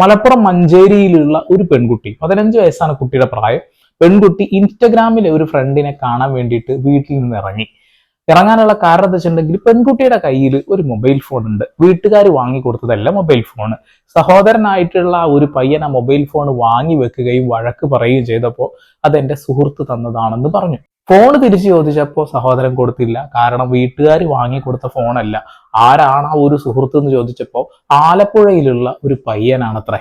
മലപ്പുറം മഞ്ചേരിയിലുള്ള ഒരു പെൺകുട്ടി പതിനഞ്ച് വയസ്സാണ് കുട്ടിയുടെ പ്രായം. പെൺകുട്ടി ഇൻസ്റ്റഗ്രാമിലെ ഒരു ഫ്രണ്ടിനെ കാണാൻ വേണ്ടിയിട്ട് വീട്ടിൽ നിന്ന് ഇറങ്ങി. ഇറങ്ങാനുള്ള കാരണം എന്താ വെച്ചിട്ടുണ്ടെങ്കിൽ പെൺകുട്ടിയുടെ കയ്യിൽ ഒരു മൊബൈൽ ഫോൺ ഉണ്ട്. വീട്ടുകാർ വാങ്ങി കൊടുത്തതല്ല മൊബൈൽ ഫോൺ സഹോദരനായിട്ടുള്ള ഒരു പയ്യൻ ആ മൊബൈൽ ഫോൺ വാങ്ങി വെക്കുകയും വഴക്ക് പറയുകയും ചെയ്തപ്പോൾ അതെന്റെ സുഹൃത്ത് തന്നതാണെന്ന് പറഞ്ഞു. ഫോൺ തിരിച്ചു ചോദിച്ചപ്പോൾ സഹോദരൻ കൊടുത്തില്ല. കാരണം വീട്ടുകാർ വാങ്ങിക്കൊടുത്ത ഫോണല്ല. ആരാണ് ആ ഒരു സുഹൃത്ത് എന്ന് ചോദിച്ചപ്പോൾ ആലപ്പുഴയിലുള്ള ഒരു പയ്യനാണത്രേ.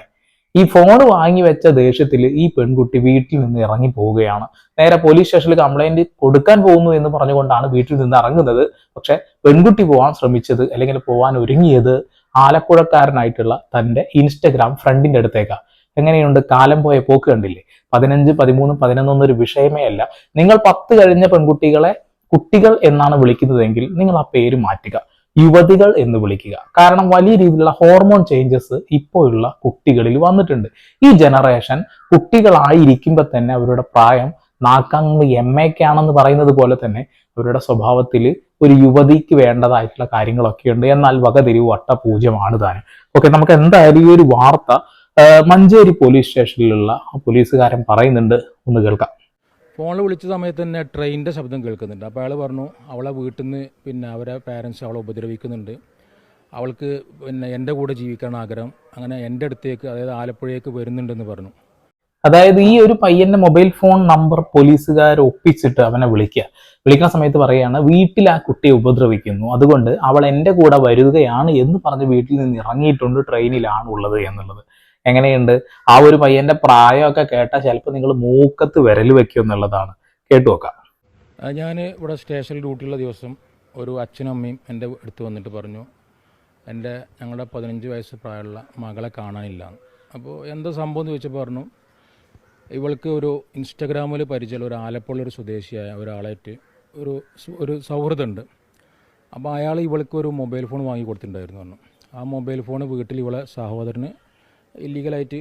ഈ ഫോൺ വാങ്ങി വെച്ച ദേഷ്യത്തിൽ ഈ പെൺകുട്ടി വീട്ടിൽ നിന്ന് ഇറങ്ങി പോവുകയാണ്. നേരെ പോലീസ് സ്റ്റേഷനിൽ കംപ്ലൈന്റ് കൊടുക്കാൻ പോകുന്നു എന്ന് പറഞ്ഞുകൊണ്ടാണ് വീട്ടിൽ നിന്ന് ഇറങ്ങുന്നത്. പക്ഷെ പെൺകുട്ടി പോകാൻ ശ്രമിച്ചത് അല്ലെങ്കിൽ പോകാൻ ഒരുങ്ങിയത് ആലപ്പുഴക്കാരനായിട്ടുള്ള തന്റെ ഇൻസ്റ്റഗ്രാം ഫ്രണ്ടിന്റെ അടുത്തേക്കാണ് എങ്ങനെയുണ്ട്? കാലം പോയ പോക്ക് കണ്ടില്ലേ? പതിനഞ്ച് പതിമൂന്ന് പതിനൊന്നൊന്നും ഒരു വിഷയമേ അല്ല. നിങ്ങൾ പത്ത് കഴിഞ്ഞ പെൺകുട്ടികളെ കുട്ടികൾ എന്നാണ് വിളിക്കുന്നതെങ്കിൽ നിങ്ങൾ ആ പേര് മാറ്റുക. യുവതികൾ എന്ന് വിളിക്കുക. കാരണം വലിയ രീതിയിലുള്ള ഹോർമോൺ ചേഞ്ചസ് ഇപ്പോഴുള്ള കുട്ടികളിൽ വന്നിട്ടുണ്ട്. ഈ ജനറേഷൻ കുട്ടികളായിരിക്കുമ്പോൾ തന്നെ അവരുടെ പ്രായം നാക്കങ്ങ് എം എക്കാണെന്ന് പറയുന്നത് പോലെ തന്നെ അവരുടെ സ്വഭാവത്തിൽ ഒരു യുവതിക്ക് വേണ്ടതായിട്ടുള്ള കാര്യങ്ങളൊക്കെ ഉണ്ട് എന്നാൽ വകതിരിവ് വട്ടപൂജ്യമാണ് താനും. ഓക്കെ നമുക്ക് എന്തായാലും ഈ ഒരു വാർത്ത മഞ്ചേരി പോലീസ് സ്റ്റേഷനിലുള്ള ആ പോലീസുകാരൻ പറയുന്നുണ്ട് ഒന്ന് കേൾക്കാം. ഫോണിൽ വിളിച്ച സമയത്ത് തന്നെ ട്രെയിനിന്റെ ശബ്ദം കേൾക്കുന്നുണ്ട്. അപ്പോൾ അയാൾ പറഞ്ഞു അവളെ വീട്ടിൽ നിന്ന് പിന്നെ അവരെ പാരൻസ് അവളെ ഉപദ്രവിക്കുന്നുണ്ട്. അവൾക്ക് പിന്നെ എന്റെ കൂടെ ജീവിക്കാൻ ആഗ്രഹം. അങ്ങനെ എന്റെ അടുത്തേക്ക് അതായത് ആലപ്പുഴയേക്ക് വരുന്നുണ്ടെന്ന് പറഞ്ഞു. അതായത് ഈ ഒരു പയ്യന്റെ മൊബൈൽ ഫോൺ നമ്പർ പോലീസുകാർ ഒപ്പിച്ചിട്ട് അവനെ വിളിക്കുക. വിളിക്കുന്ന സമയത്ത് പറയുകയാണ് വീട്ടിൽ ആ കുട്ടിയെ ഉപദ്രവിക്കുന്നു. അതുകൊണ്ട് അവൾ എന്റെ കൂടെ വരികയാണ് എന്ന് പറഞ്ഞ് വീട്ടിൽ നിന്ന് ഇറങ്ങിയിട്ടുണ്ട് ട്രെയിനിലാണ് ഉള്ളത് എന്നുള്ളത്. എങ്ങനെയുണ്ട്? ആ ഒരു പയ്യന്റെ പ്രായമൊക്കെ കേട്ടാൽ ചിലപ്പോൾ നിങ്ങൾ മൂക്കത്ത് വിരൽ വെക്കും എന്നുള്ളതാണ്. കേട്ടു നോക്കാം. ഞാൻ ഇവിടെ സ്റ്റേഷനിൽ ഡ്യൂട്ടിയുള്ള ദിവസം ഒരു അച്ഛനും അമ്മയും എന്റെ അടുത്ത് വന്നിട്ട് പറഞ്ഞു എന്റെ ഞങ്ങളുടെ പതിനഞ്ച് വയസ്സ് പ്രായമുള്ള മകളെ കാണാനില്ല. അപ്പോൾ എന്താ സംഭവം എന്ന് ചോദിച്ചപ്പോൾ പറഞ്ഞു ഇവൾക്ക് ഒരു ഇൻസ്റ്റഗ്രാമിൽ പരിചയമുള്ള ഒരു ആലപ്പുഴ ഒരു സ്വദേശിയായ ഒരാളായിട്ട് ഒരു ഒരു സൗഹൃദമുണ്ട്. അപ്പോൾ അയാൾ ഇവൾക്ക് ഒരു മൊബൈൽ ഫോൺ വാങ്ങി കൊടുത്തിട്ടുണ്ടായിരുന്നു. പറഞ്ഞു. ആ മൊബൈൽ ഫോൺ വീട്ടിൽ ഇവളെ സഹോദരന് ഇല്ലീഗലായിട്ട്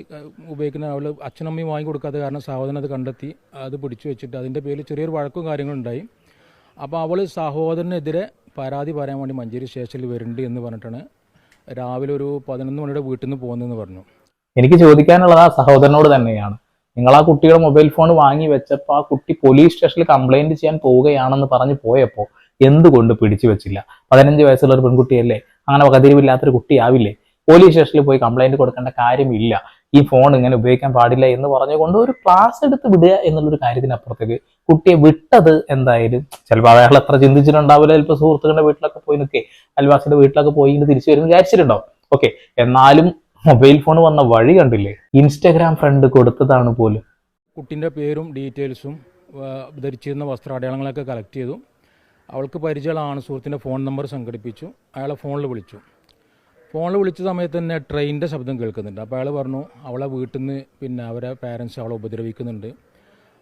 ഉപയോഗിക്കുന്ന അവൾ അച്ഛനമ്മയും വാങ്ങി കൊടുക്കാത്ത കാരണം സഹോദരൻ അത് കണ്ടെത്തി അത് പിടിച്ചു വെച്ചിട്ട് അതിന്റെ പേരിൽ ചെറിയൊരു വഴക്കും കാര്യങ്ങളും ഉണ്ടായി. അപ്പോൾ അവൾ സഹോദരനെതിരെ പരാതി പറയാൻ വേണ്ടി മഞ്ചേരി സ്റ്റേഷനിൽ വരുന്നുണ്ട് എന്ന് പറഞ്ഞിട്ടാണ് രാവിലെ ഒരു പതിനൊന്ന് മണിയുടെ വീട്ടിൽ നിന്ന് പോകുന്നതെന്ന് പറഞ്ഞു. എനിക്ക് ചോദിക്കാനുള്ളത് ആ സഹോദരനോട് തന്നെയാണ്. നിങ്ങൾ ആ കുട്ടിയുടെ മൊബൈൽ ഫോൺ വാങ്ങി വെച്ചപ്പോൾ ആ കുട്ടി പോലീസ് സ്റ്റേഷനിൽ കംപ്ലൈന്റ് ചെയ്യാൻ പോവുകയാണെന്ന് പറഞ്ഞ് പോയപ്പോൾ എന്തുകൊണ്ട് പിടിച്ചു വെച്ചില്ല? പതിനഞ്ച് വയസ്സുള്ള ഒരു പെൺകുട്ടിയല്ലേ? അങ്ങനെ വകതിരിവില്ലാത്തൊരു കുട്ടിയാവില്ലേ? പോലീസ് സ്റ്റേഷനിൽ പോയി കംപ്ലൈന്റ് കൊടുക്കേണ്ട കാര്യമില്ല. ഈ ഫോൺ ഇങ്ങനെ ഉപയോഗിക്കാൻ പാടില്ല എന്ന് പറഞ്ഞുകൊണ്ട് ഒരു ക്ലാസ് എടുത്ത് വിടുക എന്നുള്ളൊരു കാര്യത്തിനപ്പുറത്തേക്ക് കുട്ടിയെ വിട്ടത് എന്തായാലും ചിലപ്പോൾ അയാൾ എത്ര ചിന്തിച്ചിട്ടുണ്ടാവില്ല. ചിലപ്പോൾ സുഹൃത്തുക്കളുടെ വീട്ടിലൊക്കെ പോയി നിൽക്കേ അൽവാസിന്റെ വീട്ടിലൊക്കെ പോയി ഇങ്ങനെ തിരിച്ചു വരുന്ന വിചാരിച്ചിട്ടുണ്ടാവും. ഓക്കെ എന്നാലും മൊബൈൽ ഫോൺ വന്ന വഴി കണ്ടില്ലേ? ഇൻസ്റ്റാഗ്രാം ഫ്രണ്ട് കൊടുത്തതാണ് പോലും. കുട്ടിന്റെ പേരും ഡീറ്റെയിൽസും ധരിച്ചിരുന്ന വസ്ത്രാടയാളങ്ങളൊക്കെ കളക്ട് ചെയ്തു. അവൾക്ക് പരിചയമുള്ള ആണ് സുഹൃത്തിന്റെ ഫോൺ നമ്പർ സംഘടിപ്പിച്ചു. അയാളെ ഫോണിൽ വിളിച്ചു. ഫോണിൽ വിളിച്ച സമയത്ത് തന്നെ ട്രെയിനിന്റെ ശബ്ദം കേൾക്കുന്നുണ്ട്. അപ്പോൾ അയാൾ പറഞ്ഞു അവളെ വീട്ടിൽ നിന്ന് പിന്നെ അവരെ പാരൻസ് അവളെ ഉപദ്രവിക്കുന്നുണ്ട്.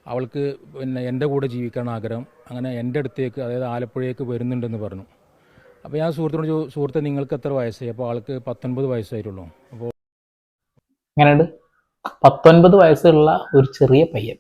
അവൾക്ക് പിന്നെ എന്റെ കൂടെ ജീവിക്കാൻ ആഗ്രഹം. അങ്ങനെ എന്റെ അടുത്തേക്ക് അതായത് ആലപ്പുഴയേക്ക് വരുന്നുണ്ടെന്ന് പറഞ്ഞു. അപ്പോൾ ഞാൻ സുഹൃത്തിനോട് സുഹൃത്തെ നിങ്ങൾക്ക് എത്ര വയസ്സായി? അപ്പോൾ ആൾക്ക് പത്തൊൻപത് വയസ്സായിട്ടുള്ളൂ. അപ്പോൾ എങ്ങനെയുണ്ട്? പത്തൊൻപത് വയസ്സുള്ള ഒരു ചെറിയ പയ്യൻ.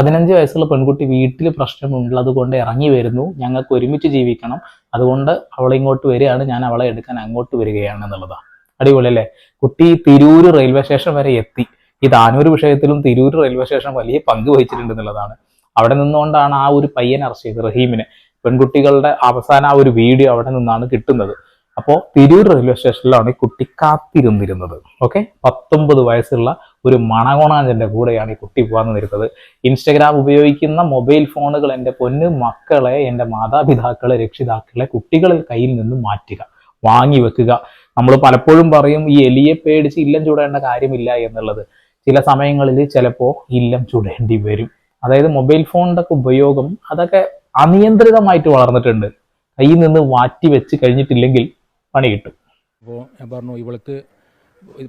പതിനഞ്ച് വയസ്സുള്ള പെൺകുട്ടി വീട്ടിൽ പ്രശ്നമുള്ളത് കൊണ്ട് ഇറങ്ങി വരുന്നു. ഞങ്ങൾക്ക് ഒരുമിച്ച് ജീവിക്കണം. അതുകൊണ്ട് അവളെ ഇങ്ങോട്ട് വരികയാണ്. ഞാൻ അവളെ എടുക്കാൻ അങ്ങോട്ട് വരികയാണ് എന്നുള്ളതാണ് അടിപൊളി അല്ലേ കുട്ടി തിരൂർ റെയിൽവേ സ്റ്റേഷൻ വരെ എത്തി. ഈ താനൂർ വിഷയത്തിലും തിരൂർ റെയിൽവേ സ്റ്റേഷൻ വലിയ പങ്ക് വഹിച്ചിട്ടുണ്ട് എന്നുള്ളതാണ്. അവിടെ നിന്നുകൊണ്ടാണ് ആ ഒരു പയ്യൻ അറസ്റ്റ് ചെയ്തത് റഹീമിനെ. പെൺകുട്ടികളുടെ അവസാന ആ ഒരു വീഡിയോ അവിടെ നിന്നാണ് കിട്ടുന്നത്. അപ്പോൾ തിരൂർ റെയിൽവേ സ്റ്റേഷനിലാണ് ഈ കുട്ടി കാത്തിരുന്നിരുന്നത്. ഓക്കെ? പത്തൊമ്പത് വയസ്സുള്ള ഒരു മണകോണാഞ്ചന്റെ കൂടെയാണ് ഈ കുട്ടി പോകാൻ നിൽക്കുന്നത് ഇൻസ്റ്റഗ്രാം ഉപയോഗിക്കുന്ന മൊബൈൽ ഫോണുകൾ എന്റെ പൊന്ന് മക്കളെ എന്റെ മാതാപിതാക്കളെ രക്ഷിതാക്കളെ കുട്ടികളിൽ കയ്യിൽ നിന്ന് മാറ്റുക വാങ്ങി വെക്കുക. നമ്മൾ പലപ്പോഴും പറയും ഈ എലിയെ പേടിച്ച് ഇല്ലം ചൂടേണ്ട കാര്യമില്ല എന്നുള്ളത്. ചില സമയങ്ങളിൽ ചിലപ്പോൾ ഇല്ലം ചൂടേണ്ടി വരും. അതായത് മൊബൈൽ ഫോണിന്റെ ഒക്കെ ഉപയോഗം അതൊക്കെ അനിയന്ത്രിതമായിട്ട് വളർന്നിട്ടുണ്ട്. കയ്യിൽ നിന്ന് മാറ്റി വെച്ച് കഴിഞ്ഞിട്ടില്ലെങ്കിൽ പണി കിട്ടും. അപ്പോൾ ഞാൻ പറഞ്ഞു ഇവൾക്ക്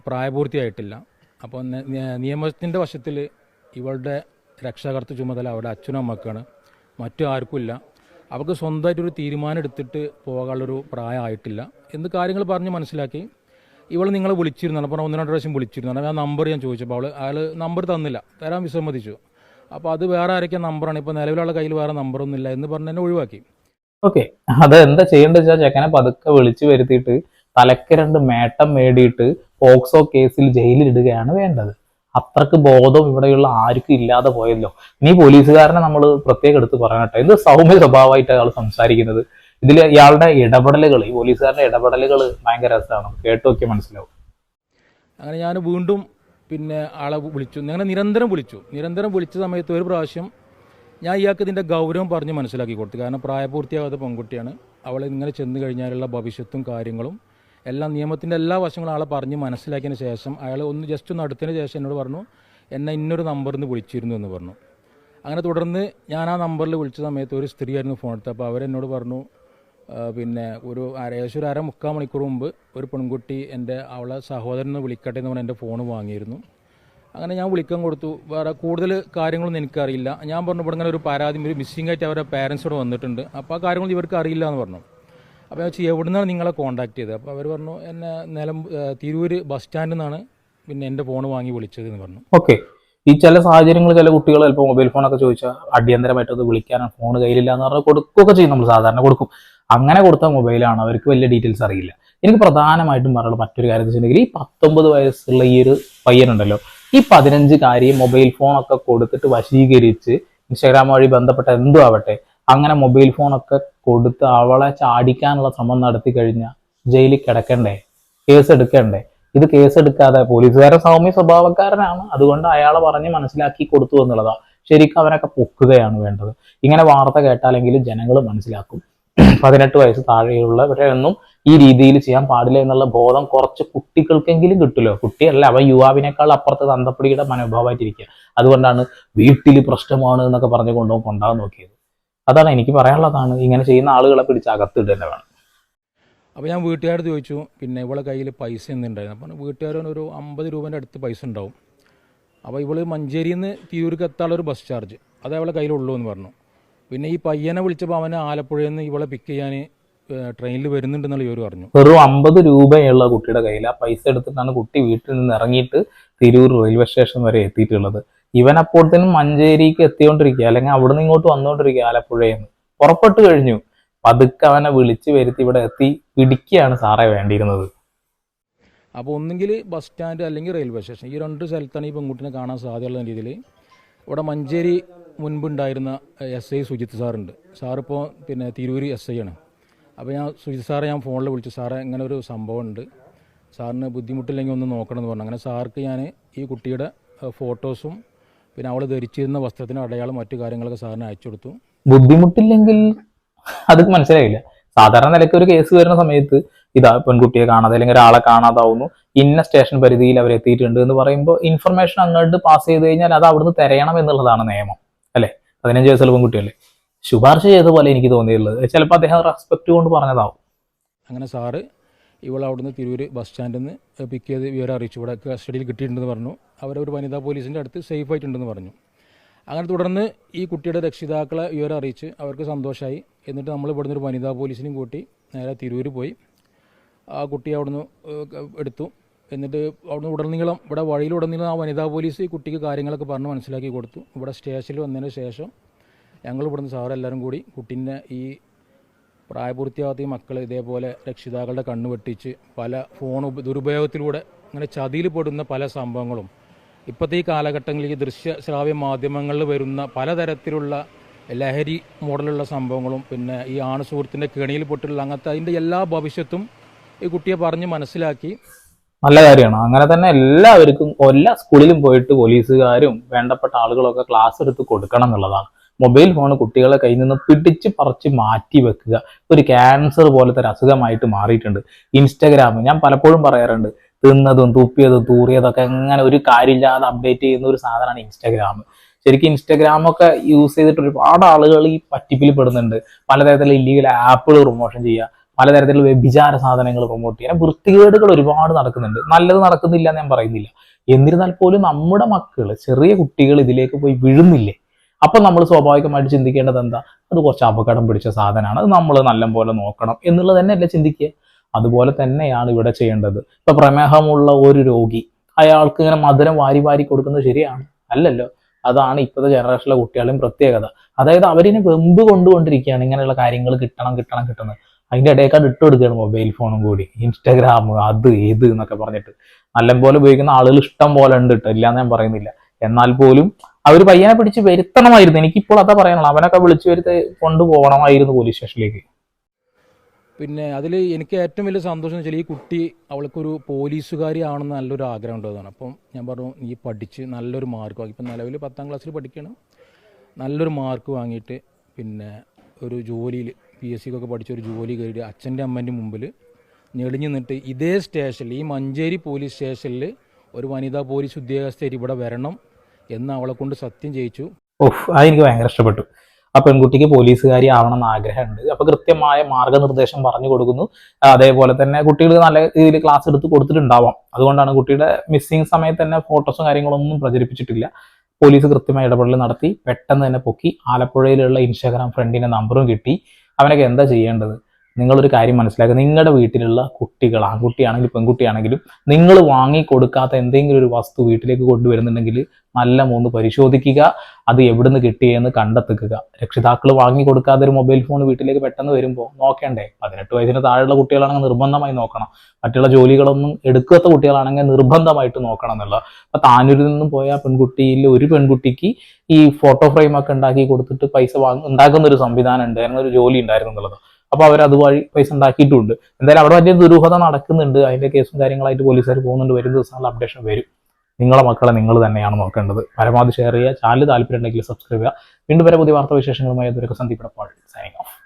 പ്രായപൂർത്തിയായിട്ടില്ല. അപ്പോൾ നിയമത്തിന്റെ വശത്തിൽ ഇവളുടെ രക്ഷാകർത്തൃ ചുമതല അവിടെ അച്ഛനും അമ്മക്കാണ്. മറ്റു ആർക്കുമില്ല സ്വന്തമായിട്ട് ഒരു തീരുമാനം എടുത്തിട്ട് പോകാനുള്ളൊരു പ്രായമായിട്ടില്ല. എന്ന് കാര്യങ്ങൾ പറഞ്ഞ് മനസ്സിലാക്കി? ഇവൾ നിങ്ങളെ വിളിച്ചിരുന്നാണ്. അപ്പോൾ ഒന്ന് രണ്ട് പ്രാവശ്യം വിളിച്ചിരുന്നു. ആ നമ്പർ ഞാൻ ചോദിച്ചപ്പോൾ അവൾ അയാൾ നമ്പർ തന്നില്ല. തരാൻ വിസമ്മതിച്ചു. അപ്പോൾ അത് വേറെ ആരൊക്കെ നമ്പറാണ്? ഇപ്പോൾ നിലവിലുള്ള കയ്യിൽ വേറെ നമ്പറൊന്നും ഇല്ല എന്ന് പറഞ്ഞ് എന്നെ ഒഴിവാക്കി. ഓക്കെ. അത് എന്താ ചെയ്യേണ്ടത് വെച്ചാൽ ചെക്കനെ പതുക്കെ വിളിച്ചു വരുത്തിയിട്ട് തലക്ക് രണ്ട് മേട്ടം മേടിയിട്ട് പോക്സോ കേസിൽ ജയിലിൽ ഇടുകയാണ് വേണ്ടത്. അത്രയ്ക്ക് ബോധം ഇവിടെയുള്ള ആർക്കും ഇല്ലാതെ പോയല്ലോ. നീ പോലീസുകാരനെ നമ്മൾ പ്രത്യേകം എടുത്ത് പറയണട്ടെ. ഇത് സൗമ്യ സ്വഭാവമായിട്ട് അയാൾ സംസാരിക്കുന്നത്? ഇതിൽ ഇയാളുടെ ഇടപെടലുകൾ ഈ പോലീസുകാരുടെ ഇടപെടലുകൾ ഭയങ്കര രസമാണ്. കേട്ടു നോക്കിയാൽ മനസ്സിലാവും. അങ്ങനെ ഞാൻ വീണ്ടും പിന്നെ ആളെ വിളിച്ചു. അങ്ങനെ നിരന്തരം വിളിച്ചു. നിരന്തരം വിളിച്ച സമയത്ത് ഒരു പ്രാവശ്യം ഞാൻ ഇയാൾക്ക് ഇതിന്റെ ഗൗരവം പറഞ്ഞ് മനസ്സിലാക്കി കൊടുത്തു. കാരണം പ്രായപൂർത്തിയാകാത്ത പെൺകുട്ടിയാണ്. അവൾ ഇങ്ങനെ ചെന്ന് കഴിഞ്ഞാലുള്ള ഭവിഷ്യത്തും കാര്യങ്ങളും എല്ലാം നിയമത്തിന്റെ എല്ലാ വശങ്ങളും ആളെ പറഞ്ഞ് മനസ്സിലാക്കിയതിന് ശേഷം അയാൾ ഒന്ന് ജസ്റ്റ് ഒന്ന് അടുത്തതിന് ശേഷം എന്നോട് പറഞ്ഞു എന്നെ ഇന്നൊരു നമ്പറിൽ നിന്ന് വിളിച്ചിരുന്നു എന്ന് പറഞ്ഞു. അങ്ങനെ തുടർന്ന് ഞാൻ ആ നമ്പറിൽ വിളിച്ച സമയത്ത് ഒരു സ്ത്രീ ആയിരുന്നു ഫോൺ എടുത്തത്. അപ്പോൾ അവരെന്നോട് പറഞ്ഞു പിന്നെ ഒരു ഏകദേശം ഒരു അര മുക്കാൽ മണിക്കൂർ മുമ്പ് ഒരു പെൺകുട്ടി എന്റെ അവളെ സഹോദരനെ വിളിക്കട്ടെ എന്ന് പറഞ്ഞ് എന്റെ ഫോൺ വാങ്ങിയിരുന്നു. അങ്ങനെ ഞാൻ വിളിക്കാൻ കൊടുത്തു. വേറെ കൂടുതൽ കാര്യങ്ങളൊന്നും എനിക്കറിയില്ല. ഞാൻ പറഞ്ഞപ്പോൾ ഇങ്ങനെ ഒരു പരാതി ഒരു മിസ്സിംഗ് ആയിട്ട് അവരുടെ പാരൻസോട് വന്നിട്ടുണ്ട്. അപ്പോൾ ആ കാര്യങ്ങൾ ഇവർക്ക് അറിയില്ല എന്ന് പറഞ്ഞു. അപ്പോൾ ചോദിച്ചു എവിടുന്നാണ് നിങ്ങളെ കോൺടാക്ട് ചെയ്തത്? അപ്പോൾ അവർ പറഞ്ഞു എന്നെ നിലം തിരൂർ ബസ് സ്റ്റാൻഡിൽ നിന്നാണ് പിന്നെ എന്റെ ഫോൺ വാങ്ങി വിളിച്ചത് എന്ന് പറഞ്ഞു. ഓക്കെ ഈ ചില സാഹചര്യങ്ങൾ ചില കുട്ടികൾ ചിലപ്പോൾ മൊബൈൽ ഫോണൊക്കെ ചോദിച്ചാൽ അടിയന്തരമായിട്ട് വിളിക്കാനാണ് ഫോൺ കയ്യിലില്ല എന്ന് പറഞ്ഞാൽ കൊടുക്കുകയൊക്കെ ചെയ്യും നമ്മൾ സാധാരണ കൊടുക്കും. അങ്ങനെ കൊടുത്ത മൊബൈലാണ് അവർക്ക് വലിയ ഡീറ്റെയിൽസ് അറിയില്ല. എനിക്ക് പ്രധാനമായിട്ടും പറയാനുള്ള മറ്റൊരു കാര്യം എന്ന് വെച്ചിട്ടുണ്ടെങ്കിൽ ഈ പത്തൊമ്പത് വയസ്സുള്ള ഈ ഒരു പയ്യനുണ്ടല്ലോ ഈ പതിനഞ്ച് കാര്യം മൊബൈൽ ഫോണൊക്കെ കൊടുത്തിട്ട് വശീകരിച്ച് ഇൻസ്റ്റാഗ്രാം വഴി ബന്ധപ്പെട്ട എന്തും ആവട്ടെ അങ്ങനെ മൊബൈൽ ഫോണൊക്കെ കൊടുത്ത് അവളെ ചാടിക്കാനുള്ള ശ്രമം നടത്തി കഴിഞ്ഞാൽ ജയിലിൽ കിടക്കണ്ടേ? കേസ് എടുക്കണ്ടേ? ഇത് കേസ് എടുക്കാതെ പോലീസുകാരൻ സൗമ്യ സ്വഭാവക്കാരനാണ്. അതുകൊണ്ട് അയാളെ പറഞ്ഞ് മനസ്സിലാക്കി കൊടുത്തു എന്നുള്ളതാ ശരിക്കും അവനൊക്കെ പൊക്കുകയാണ് വേണ്ടത്. ഇങ്ങനെ വാർത്ത കേട്ടാലെങ്കിലും ജനങ്ങൾ മനസ്സിലാക്കും. പതിനെട്ട് വയസ്സ് താഴെയുള്ളവരെ ഒന്നും ഈ രീതിയിൽ ചെയ്യാൻ പാടില്ല എന്നുള്ള ബോധം കുറച്ച് കുട്ടികൾക്കെങ്കിലും കിട്ടുമല്ലോ. കുട്ടിയല്ല അവൻ യുവാവിനേക്കാൾ അപ്പുറത്ത് തന്തപ്പടിയുടെ മനോഭാവമായിട്ടിരിക്കുക. അതുകൊണ്ടാണ് വീട്ടിൽ പ്രശ്നമാണ് എന്നൊക്കെ പറഞ്ഞു കൊണ്ടുപോകും കൊണ്ടാകാൻ നോക്കിയത്. അതാണ് എനിക്ക് പറയാനുള്ളതാണ്. ഇങ്ങനെ ചെയ്യുന്ന ആളുകളെ പിടിച്ച് അകത്തിട്ട് തന്നെ വേണം. അപ്പോൾ ഞാൻ വീട്ടുകാരോട് ചോദിച്ചു പിന്നെ ഇവളെ കയ്യിൽ പൈസ എന്തുണ്ടായിരുന്നു? അപ്പം വീട്ടുകാരൻ ഒരു അമ്പത് രൂപേന്റെ അടുത്ത് പൈസ ഉണ്ടാവും. അപ്പോൾ ഇവൾ മഞ്ചേരിയിൽ നിന്ന് തിരൂർക്ക് എത്താനുള്ള ഒരു ബസ് ചാർജ്. അത് അവളെ കയ്യിലുള്ളൂ എന്ന് പറഞ്ഞു. പിന്നെ ഈ പയ്യനെ വിളിച്ചപ്പോൾ അവനെ ആലപ്പുഴയിൽ നിന്ന് ഇവളെ പിക്ക് ചെയ്യാൻ ട്രെയിനിൽ വരുന്നുണ്ടെന്നുള്ള ഇവർ പറഞ്ഞു വെറും അമ്പത് രൂപയുള്ള കുട്ടിയുടെ കയ്യിൽ ആ പൈസ എടുത്തിട്ടാണ് കുട്ടി വീട്ടിൽ നിന്ന് ഇറങ്ങിയിട്ട് തിരൂർ റെയിൽവേ സ്റ്റേഷൻ വരെ എത്തിയിട്ടുള്ളത്. ഇവൻ അപ്പോഴത്തേനും മഞ്ചേരിക്ക് എത്തിക്കൊണ്ടിരിക്കുക അല്ലെങ്കിൽ അവിടെ നിന്ന് ഇങ്ങോട്ട് വന്നുകൊണ്ടിരിക്കുക ആലപ്പുഴയിൽ നിന്ന് പുറപ്പെട്ടു കഴിഞ്ഞു. പതുക്കെ അവനെ വിളിച്ചു വരുത്തി ഇവിടെ എത്തി പിടിക്കുകയാണ് സാറേ വേണ്ടിയിരുന്നത്. അപ്പോൾ ഒന്നുകിൽ ബസ് സ്റ്റാൻഡ് അല്ലെങ്കിൽ റെയിൽവേ സ്റ്റേഷൻ ഈ രണ്ട് സ്ഥലത്താണ് ഈ പെൺകുട്ടിനെ കാണാൻ സാധ്യതയുള്ള രീതിയിൽ ഇവിടെ മഞ്ചേരി മുൻപുണ്ടായിരുന്ന എസ് ഐ സുജിത് സാറുണ്ട്. സാറിപ്പോൾ പിന്നെ തിരൂര് എസ് ഐ ആണ്. അപ്പോൾ ഞാൻ സുജിത് സാറെ ഞാൻ ഫോണിൽ വിളിച്ചു. സാറേ ഇങ്ങനെ ഒരു സംഭവം ഉണ്ട്. സാറിന് ബുദ്ധിമുട്ടില്ലെങ്കിൽ ഒന്ന് നോക്കണം എന്ന് പറഞ്ഞു. അങ്ങനെ സാർക്ക് ഞാൻ ഈ കുട്ടിയുടെ ഫോട്ടോസും പിന്നെ അവൾ ധരിച്ചിരുന്ന വസ്ത്രത്തിന്റെ അടയാളം മറ്റു കാര്യങ്ങളൊക്കെ സാറിന് അയച്ചു കൊടുത്തു. ബുദ്ധിമുട്ടില്ലെങ്കിൽ അത് മനസ്സിലായില്ല. സാധാരണ നിലയ്ക്ക് ഒരു കേസ് വരുന്ന സമയത്ത് ഇതാ പെൺകുട്ടിയെ കാണാതെ അല്ലെങ്കിൽ ഒരാളെ കാണാതാവുന്നു. ഇന്ന സ്റ്റേഷൻ പരിധിയിൽ അവർ എത്തിയിട്ടുണ്ട് എന്ന് പറയുമ്പോൾ ഇൻഫർമേഷൻ അങ്ങോട്ട് പാസ് ചെയ്ത് കഴിഞ്ഞാൽ അത് അവിടുന്ന് തിരയണം എന്നുള്ളതാണ് നിയമം. അല്ലേ? പതിനഞ്ച് വയസ്സുള്ള പെൺകുട്ടിയല്ലേ ശുപാർശ ചെയ്ത പോലെ എനിക്ക് തോന്നിയുള്ളത് ചിലപ്പോൾ അദ്ദേഹം റെസ്പെക്ട് കൊണ്ട് പറഞ്ഞതാവും. അങ്ങനെ സാറ് ഇവൾ അവിടുന്ന് തിരൂർ ബസ് സ്റ്റാൻഡിൽ നിന്ന് പിക്ക് ചെയ്ത് വിവരം അറിയിച്ചു. ഇവിടെ കസ്റ്റഡിയിൽ കിട്ടിയിട്ടുണ്ടെന്ന് പറഞ്ഞു. അവരൊരു വനിതാ പോലീസിന്റെ അടുത്ത് സേഫ് ആയിട്ടുണ്ടെന്ന് പറഞ്ഞു. അങ്ങനെ തുടർന്ന് ഈ കുട്ടിയുടെ രക്ഷിതാക്കളെ വിവരം അറിയിച്ച് അവർക്ക് സന്തോഷമായി എന്നിട്ട് നമ്മൾ ഇവിടുന്ന് ഒരു വനിതാ പോലീസിനെയും കൂട്ടി നേരെ തിരൂർ പോയി. ആ കുട്ടിയെ അവിടുന്ന് എടുത്തു. എന്നിട്ട് അവിടുന്ന് ഉടനീളം ഇവിടെ വഴിയിൽ വഴിയിലുടനീളം ആ വനിതാ പോലീസ് കുട്ടിക്ക് കാര്യങ്ങളൊക്കെ പറഞ്ഞ് മനസ്സിലാക്കി കൊടുത്തു. ഇവിടെ സ്റ്റേഷനിൽ വന്നതിന് ശേഷം ഞങ്ങൾ ഇവിടുന്ന് സാറെല്ലാവരും കൂടി കുട്ടീന്റെ ഈ പ്രായപൂർത്തിയാകാത്ത ഈ മക്കൾ ഇതേപോലെ രക്ഷിതാക്കളുടെ കണ്ണ് വെട്ടിച്ച് പല ഫോൺ ദുരുപയോഗത്തിലൂടെ അങ്ങനെ ചതിയിൽ പെടുന്ന പല സംഭവങ്ങളും. ഇപ്പോഴത്തെ ഈ കാലഘട്ടങ്ങളിൽ ഈ ദൃശ്യ ശ്രാവ്യ മാധ്യമങ്ങളിൽ വരുന്ന പലതരത്തിലുള്ള ലഹരി മോഡലുള്ള സംഭവങ്ങളും പിന്നെ ഈ ആണ് സുഹൃത്തിന്റെ കെണിയിൽ പെട്ടുള്ള അങ്ങനത്തെ അതിന്റെ എല്ലാ ഭവിഷ്യത്തും ഈ കുട്ടിയെ പറഞ്ഞ് മനസ്സിലാക്കി. നല്ല കാര്യമാണ്. അങ്ങനെ തന്നെ എല്ലാവർക്കും എല്ലാ സ്കൂളിലും പോയിട്ട് പോലീസുകാരും വേണ്ടപ്പെട്ട ആളുകളൊക്കെ ക്ലാസ് എടുത്ത് കൊടുക്കണം എന്നുള്ളതാണ്. മൊബൈൽ ഫോൺ കുട്ടികളെ കയ്യിൽ നിന്ന് പിടിച്ച് പറിച്ച് മാറ്റി വെക്കുക. ഒരു ക്യാൻസർ പോലത്തെ ഒരു അസുഖമായിട്ട് മാറിയിട്ടുണ്ട്. ഇൻസ്റ്റഗ്രാം ഞാൻ പലപ്പോഴും പറയാറുണ്ട്. തിന്നതും തുപ്പിയതും തൂറിയതൊക്കെ എങ്ങനെ ഒരു കാര്യമില്ലാതെ അപ്ഡേറ്റ് ചെയ്യുന്ന ഒരു സാധനമാണ് ഇൻസ്റ്റാഗ്രാം. ശരിക്കും ഇൻസ്റ്റഗ്രാം ഒക്കെ യൂസ് ചെയ്തിട്ട് ഒരുപാട് ആളുകൾ ഈ പറ്റിപ്പിൽ പെടുന്നുണ്ട്. പലതരത്തിലുള്ള ഇല്ലീഗൽ ആപ്പുകൾ പ്രൊമോഷൻ ചെയ്യുക. പലതരത്തിലുള്ള വ്യഭിചാര സാധനങ്ങൾ പ്രൊമോട്ട് ചെയ്യുക. വൃത്തികേടുകൾ ഒരുപാട് നടക്കുന്നുണ്ട്. നല്ലത് നടക്കുന്നില്ല എന്ന് ഞാൻ പറയുന്നില്ല. എന്നിരുന്നാൽ പോലും നമ്മുടെ മക്കൾ ചെറിയ കുട്ടികൾ ഇതിലേക്ക് പോയി വീഴുന്നില്ലേ? അപ്പൊ നമ്മൾ സ്വാഭാവികമായിട്ട് ചിന്തിക്കേണ്ടത് എന്താ? അത് കുറച്ച് അപകടം പിടിച്ച സാധനമാണ്. അത് നമ്മൾ നല്ലപോലെ നോക്കണം എന്നുള്ളത് തന്നെയല്ലേ ചിന്തിക്കുക. അതുപോലെ തന്നെയാണ് ഇവിടെ ചെയ്യേണ്ടത്. ഇപ്പൊ പ്രമേഹമുള്ള ഒരു രോഗി അയാൾക്ക് ഇങ്ങനെ മധുരം വാരി വാരി കൊടുക്കുന്നത് ശരിയാണ് അല്ലല്ലോ? അതാണ് ഇപ്പോഴത്തെ ജനറേഷനിലെ കുട്ടികളുടെയും പ്രത്യേകത. അതായത് അവരിനെ വെമ്പ് കൊണ്ടുകൊണ്ടിരിക്കുകയാണ് ഇങ്ങനെയുള്ള കാര്യങ്ങൾ കിട്ടണം കിട്ടണം കിട്ടുന്നത് അതിന്റെ ഇടയേക്കാട് ഇട്ട് കൊടുക്കുകയാണ് മൊബൈൽ ഫോണും കൂടി ഇൻസ്റ്റാഗ്രാം അത് ഇത് എന്നൊക്കെ പറഞ്ഞിട്ട്. നല്ലപോലെ ഉപയോഗിക്കുന്ന ആളുകൾ ഇഷ്ടം പോലെ ഉണ്ട് കേട്ടോ. ഇല്ലാന്ന് ഞാൻ പറയുന്നില്ല. എന്നാൽ പോലും അവർ പയ്യനെ പിടിച്ച് വരുത്തണമായിരുന്നു. എനിക്കിപ്പോൾ അതാ പറയാനുള്ളത്. അവനൊക്കെ വിളിച്ചു വരുത്തി കൊണ്ടുപോകണമായിരുന്നു പോലീസ് സ്റ്റേഷനിലേക്ക്. പിന്നെ അതിൽ എനിക്ക് ഏറ്റവും വലിയ സന്തോഷം എന്ന് വെച്ചാൽ ഈ കുട്ടി അവൾക്കൊരു പോലീസുകാരി ആണെന്ന് നല്ലൊരു ആഗ്രഹം ഉള്ളതാണ് അപ്പം ഞാൻ പറഞ്ഞു നീ പഠിച്ച് നല്ലൊരു മാർക്ക് വാങ്ങി. ഇപ്പം നിലവിൽ പത്താം ക്ലാസ്സിൽ പഠിക്കണം. നല്ലൊരു മാർക്ക് വാങ്ങിയിട്ട് പിന്നെ ഒരു ജോലിയിൽ പി എസ് സിക്കൊക്കെ പഠിച്ച ഒരു ജോലി കയറി അച്ഛന്റെ അമ്മേന്റെ മുമ്പിൽ ഞെളിഞ്ഞു നിന്നിട്ട് ഇതേ സ്റ്റേഷനിൽ ഈ മഞ്ചേരി പോലീസ് സ്റ്റേഷനിൽ ഒരു വനിതാ പോലീസ് ഉദ്യോഗസ്ഥർ ഇവിടെ വരണം. എന്ന് അവളെ കൊണ്ട് സത്യം ചെയ്യിച്ചു ഓഹ് അതെനിക്ക് ഭയങ്കര ഇഷ്ടപ്പെട്ടു. ആ പെൺകുട്ടിക്ക് പോലീസുകാരി ആവണം എന്ന് ആഗ്രഹമുണ്ട്. അപ്പൊ കൃത്യമായ മാർഗനിർദ്ദേശം പറഞ്ഞു കൊടുക്കുന്നു. അതേപോലെ തന്നെ കുട്ടികൾക്ക് നല്ല രീതിയിൽ ക്ലാസ് എടുത്ത് കൊടുത്തിട്ടുണ്ടാവാം. അതുകൊണ്ടാണ് കുട്ടിയുടെ മിസ്സിങ് സമയത്ത് തന്നെ ഫോട്ടോസും കാര്യങ്ങളൊന്നും പ്രചരിപ്പിച്ചിട്ടില്ല. പോലീസ് കൃത്യമായ ഇടപെടൽ നടത്തി. പെട്ടെന്ന് തന്നെ പൊക്കി ആലപ്പുഴയിലുള്ള ഇൻസ്റ്റാഗ്രാം ഫ്രണ്ടിന്റെ നമ്പറും കിട്ടി. അവനൊക്കെ എന്താ ചെയ്യേണ്ടത്? നിങ്ങളൊരു കാര്യം മനസ്സിലാക്കുക. നിങ്ങളുടെ വീട്ടിലുള്ള കുട്ടികൾ ആൺകുട്ടിയാണെങ്കിലും പെൺകുട്ടിയാണെങ്കിലും നിങ്ങൾ വാങ്ങി കൊടുക്കാത്ത എന്തെങ്കിലും ഒരു വസ്തു വീട്ടിലേക്ക് കൊണ്ടുവരുന്നുണ്ടെങ്കിൽ നല്ല മൂന്ന് പരിശോധിക്കുക. അത് എവിടുന്ന് കിട്ടിയെന്ന് കണ്ടെത്തുക. രക്ഷിതാക്കൾ വാങ്ങി കൊടുക്കാതെ ഒരു മൊബൈൽ ഫോൺ വീട്ടിലേക്ക് പെട്ടെന്ന് വരുമ്പോൾ നോക്കേണ്ടേ? പതിനെട്ട് വയസ്സിന് താഴെയുള്ള കുട്ടികളാണെങ്കിൽ നിർബന്ധമായി നോക്കണം. മറ്റുള്ള ജോലികളൊന്നും എടുക്കാത്ത കുട്ടികളാണെങ്കിൽ നിർബന്ധമായിട്ട് നോക്കണം എന്നുള്ളത് അപ്പൊ താനൂരിൽ നിന്നും പോയ പെൺകുട്ടിയിൽ ഒരു പെൺകുട്ടിക്ക് ഈ ഫോട്ടോ ഫ്രെയിം ഒക്കെ ഉണ്ടാക്കി കൊടുത്തിട്ട് പൈസ വാങ്ങി ഉണ്ടാക്കുന്ന ഒരു സംവിധാനം ഉണ്ട് ഒരു ജോലി ഉണ്ടായിരുന്നു എന്നുള്ളത്. അപ്പൊ അവർ അതുവഴി പൈസ ഉണ്ടാക്കിയിട്ടുണ്ട്. എന്തായാലും അവിടെ വലിയ ദുരൂഹത നടക്കുന്നുണ്ട്. അതിന്റെ കേസും കാര്യങ്ങളായിട്ട് പോലീസുകാർ പോകുന്നുണ്ട്. വരും ദിവസങ്ങളിൽ അപ്ഡേഷൻ വരും. നിങ്ങളെ മക്കളെ നിങ്ങൾ തന്നെയാണ് നോക്കേണ്ടത്. പരമാവധി ഷെയർ ചെയ്യുക. ചാനൽ താല്പര്യം ഉണ്ടെങ്കിൽ സബ്സ്ക്രൈബ് ചെയ്യുക. വീണ്ടും വരെ പുതിയ വാർത്താ വിശേഷങ്ങളുമായി അതൊരു സന്ദീപ് സൈനിങ് ഓഫ്